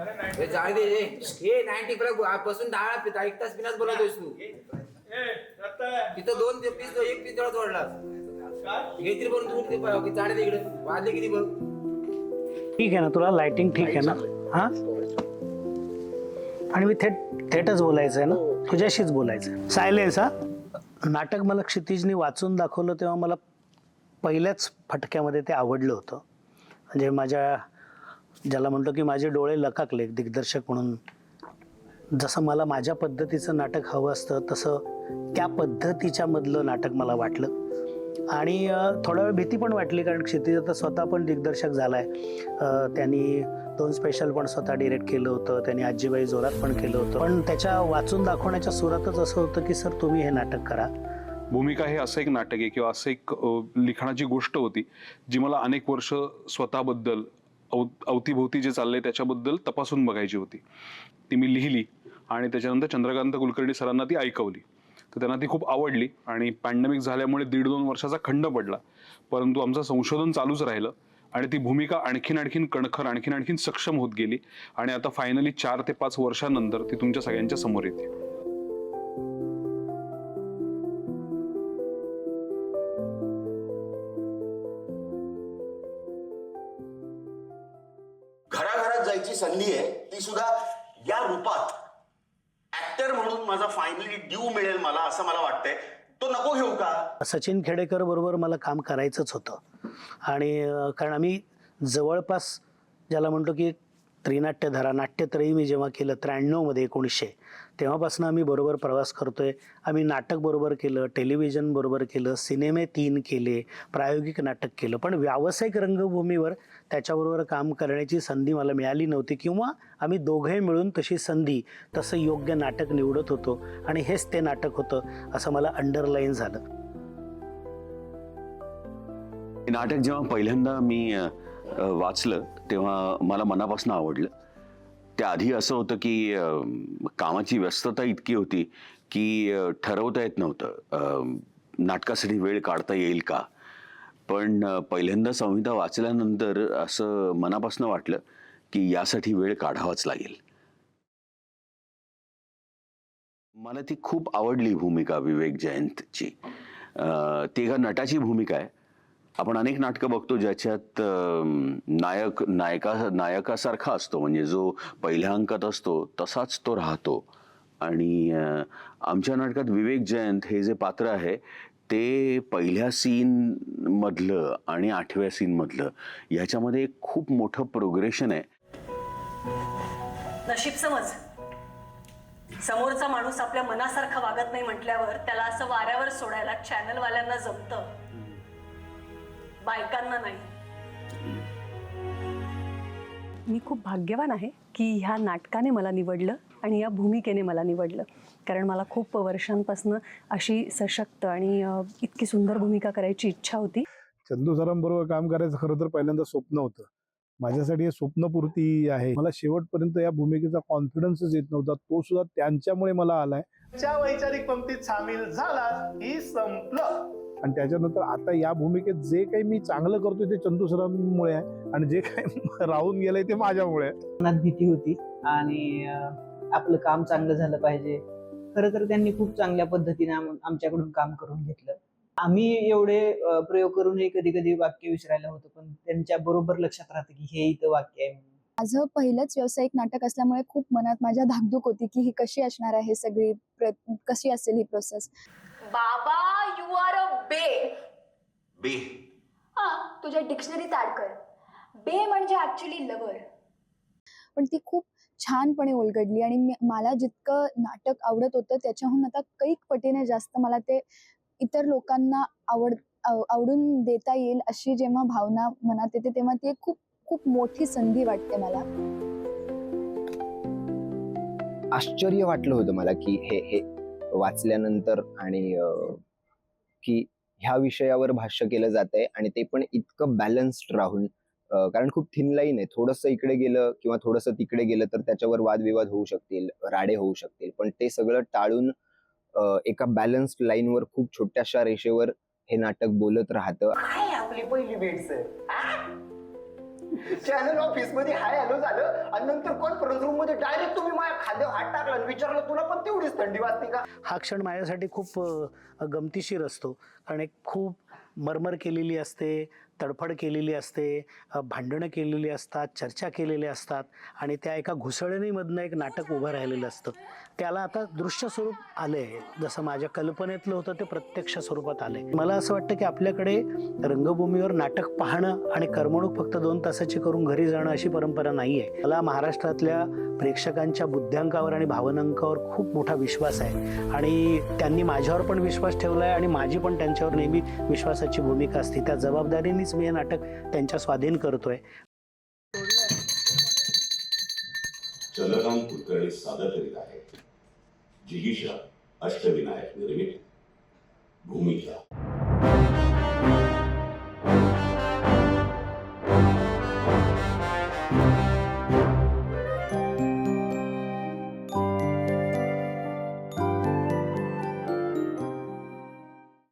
हे जाऊ दे हे. हे नाईन्टी प्लस बसून दहा पिता एक तास पिनाच बोलतोयस तू. तिथं दोन पीस एक पीस तेवढा जोडला तरी पण तू ते जाडे तिकडे वाजले किती बघ. ठीक आहे ना तुला? लाइटिंग ठीक आहे ना? हा? आणि मी थेट थेटच बोलायचं आहे ना? तुझ्याशीच बोलायचं आहे सायलेन्स हा? नाटक मला क्षितिजनी वाचून दाखवलं तेव्हा मला पहिल्याच फटक्यामध्ये ते आवडलं होतं. म्हणजे माझ्या ज्याला म्हणतो की माझे डोळे लकाकले दिग्दर्शक म्हणून. जसं मला माझ्या पद्धतीचं नाटक हवं असतं तसं त्या पद्धतीच्या मधलं नाटक मला वाटलं. आणि थोडा वेळ भीती पण वाटली कारण क्षितिज आता स्वतः पण दिग्दर्शक झाला आहे त्यांनी दोन स्पेशल पण स्वतः डिरेक्ट केलं होतं त्यांनी आजीबाई जोरात पण केलं होतं. पण त्याच्या वाचून दाखवण्याच्या सुरातच असं होतं की सर तुम्ही हे नाटक करा. भूमिका हे असं एक नाटक आहे किंवा असं एक लिखाणाची गोष्ट होती जी मला अनेक वर्ष स्वतःबद्दल अव अवतीभोवती जे चाललंय त्याच्याबद्दल तपासून बघायची होती. ती मी लिहिली आणि त्याच्यानंतर चंद्रकांत कुलकर्णी सरांना ती ऐकवली. तर त्यांना ती खूप आवडली आणि पॅन्डेमिक झाल्यामुळे दीड दोन वर्षाचा खंड पडला. परंतु आमचं संशोधन चालूच राहिलं आणि ती भूमिका आणखीन आणखीन कणखर आणखीन आणखीन सक्षम होत गेली आणि आता फायनली चार ते पाच वर्षानंतर ती तुमच्या सगळ्यांच्या समोर येते. करायची संधी आहे ती सुद्धा या रूपात. ऍक्टर म्हणून माझा फायनली ड्यू मिळेल मला असं मला वाटतंय. तो नको घेऊ का? सचिन खेडेकर बरोबर मला काम करायचंच होतं. आणि कारण आम्ही जवळपास ज्याला म्हणतो की त्रिनाट्यधारा नाट्यत्रयी मी जेव्हा केलं त्र्याण्णवमध्ये एकोणीसशे तेव्हापासून आम्ही बरोबर प्रवास करतो आहे आम्ही नाटक बरोबर केलं टेलिव्हिजन बरोबर केलं सिनेमे तीन केले प्रायोगिक नाटक केलं. पण व्यावसायिक रंगभूमीवर त्याच्याबरोबर काम करण्याची संधी मला मिळाली नव्हती किंवा आम्ही दोघे मिळून तशी संधी तसं योग्य नाटक निवडत होतो आणि हेच ते नाटक होतं असं मला अंडरलाईन झालं. हे नाटक जेव्हा पहिल्यांदा मी वाचलं तेव्हा मला मनापासून आवडलं. त्याआधी असं होतं की कामाची व्यस्तता इतकी होती की ठरवता येत नव्हतं. नाटकासाठी वेळ काढता येईल का? पण पहिल्यांदा संहिता वाचल्यानंतर असं मनापासून वाटलं की यासाठी वेळ काढावाच लागेल. मला ती खूप आवडली भूमिका विवेक जयंतची. ती एका नटाची भूमिका आहे. आपण अनेक नाटकं बघतो ज्याच्यात नायक नायका नायकासारखा असतो. म्हणजे जो पहिल्या अंकात असतो तसाच तो राहतो. आणि आमच्या नाटकात विवेक जयंत हे जे पात्र आहे ते पहिल्या सीन मधलं आणि आठव्या सीन मधलं ह्याच्यामध्ये एक खूप मोठं प्रोग्रेशन आहे. नशीब समज. समोरचा माणूस आपल्या मनासारखा वागत नाही म्हटल्यावर त्याला असं वाऱ्यावर सोडायला चॅनलवाल्यांना जमतं. बायकांना नाही. मी खूप भाग्यवान आहे की ह्या नाटकाने मला निवडलं आणि या भूमिकेने मला निवडलं. कारण मला खूप वर्षांपासून अशी सशक्त आणि इतकी सुंदर भूमिका करायची इच्छा होती. चंदू सरांबरोबर काम करायचं खरं तर पहिल्यांदा स्वप्न होतं. माझ्यासाठी हे स्वप्नपूर्ती आहे. मला शेवटपर्यंत या भूमिकेचा कॉन्फिडन्सच येत नव्हता. तो सुद्धा त्यांच्यामुळे मला आलाय. च्या वैचारिक पंक्तीत सामील झाला की संपलं. आणि त्याच्यानंतर आता या भूमिकेत जे काही मी चांगलं करतोय ते चंदू सरांमुळे आहे. आणि जे काही राहून गेलंय ते माझ्यामुळे आहे. मनात भीती होती. आणि आपलं काम चांगलं झालं पाहिजे. खरं तर त्यांनी खूप चांगल्या पद्धतीने आम- आमच्याकडून काम करून घेतलं. आम्ही एवढे प्रयोग करूनही कधी कधी वाक्य विसरायला होतं पण त्यांच्या बरोबर लक्षात राहतं की हे इथं वाक्य आहे म्हणून. माझं पहिलंच व्यावसायिक नाटक असल्यामुळे खूप मनात माझ्या धाकधूक होती की ही कशी असणार आहे सगळी कशी असेल ही प्रोसेस बाबा यू आर अ बे बे. हा तुझ्या डिक्शनरीत ऍड कर. बे म्हणजे ऍक्च्युली लवर पण ती खूप छानपणे उलगडली आणि मला जितकं नाटक आवडत होतं त्याच्याहून आता कैक पटीने जास्त मला ते इतर लोकांना आवड आवडून देता येईल अशी जेव्हा भावना मनात येते तेव्हा ती एक खूप खूप मोठी संधी वाटते मला. आश्चर्य वाटलं होतं मला की हे हे वाचल्यानंतर आणि की ह्या विषयावर भाष्य केलं जात आहे आणि ते पण इतकं बॅलन्स्ड राहून कारण खूप थिन लाईन आहे. थोडंसं इकडे गेलं किंवा थोडंसं तिकडे गेलं तर त्याच्यावर वादविवाद होऊ शकतील राडे होऊ शकतील. पण ते सगळं टाळून एका बॅलन्स्ड लाईनवर खूप छोट्याशा रेषेवर हे नाटक बोलत राहतं. काय आपली पहिली भेट सर चॅनल ऑफिसमध्ये हाय हॅलो झालं. आणि नंतर कॉन्फरन्स रूममध्ये डायरेक्ट तुम्ही माझ्या खांद्यावर हात टाकला आणि विचारलं तुला पण तेवढीच थंडी वाजते का? हा क्षण माझ्यासाठी खूप अ, गमतीशीर असतो. कारण एक खूप मरमर केलेली असते तडफड केलेली असते अ, भांडणं केलेली असतात चर्चा केलेल्या असतात आणि त्या एका घुसळणीमधनं एक नाटक उभं राहिलेलं असतं. त्याला आता दृश्य स्वरूप आलं आहे जसं माझ्या कल्पनेतलं होतं ते प्रत्यक्ष स्वरूपात आलं आहे मला असं वाटतं की आपल्याकडे रंगभूमीवर नाटक पाहणं आणि करमणूक फक्त दोन तासाची करून घरी जाणं अशी परंपरा नाही आहे मला महाराष्ट्रातल्या प्रेक्षकांच्या बुद्ध्यांकावर आणि भावनांकावर खूप मोठा विश्वास आहे. आणि त्यांनी माझ्यावर पण विश्वास ठेवला आहे आणि माझी पण त्यांच्यावर नेहमी विश्वासाची भूमिका असते. त्या जबाबदारीनेच मी हे नाटक त्यांच्या स्वाधीन करतोय. चंद्रकांत कुलकर्णी सादर करीत आहे. जिगीषा अष्टविनायक निर्मित भूमिका